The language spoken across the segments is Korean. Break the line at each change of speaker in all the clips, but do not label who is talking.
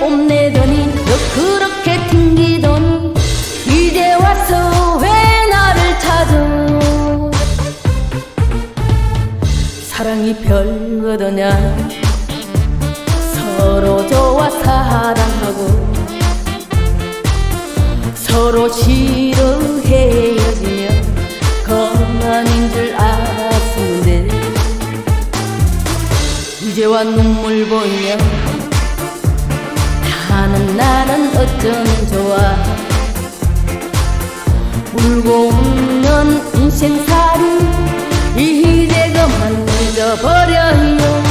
뽐내더니 너 그렇게 튕기던 이제 와서 왜 나를 찾아? 사랑이 별거더냐? 서로 좋아 사랑하고 서로 싫어헤어지며 거만인 줄 알았는데 이제와 눈물 보이며 울고 웃는 인생살이 이제 그만 잊어버려요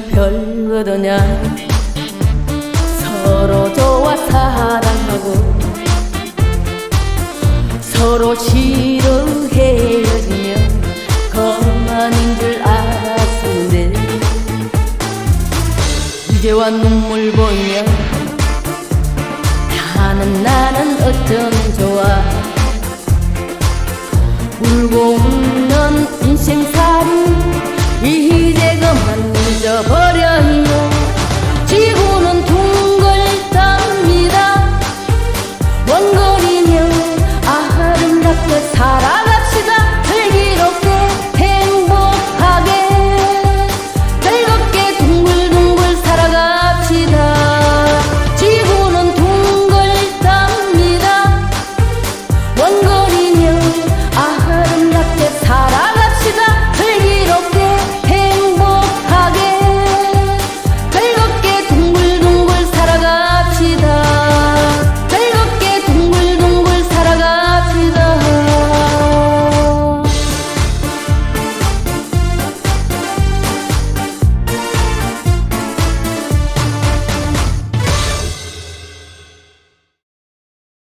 별거더냐. 서로 좋아 사랑하고 서로 싫어 헤어지면 그만인 줄 알았는데 이제와 눈물 보이면 나는 나는 어쩌면 좋아. 울고 같은 사랑을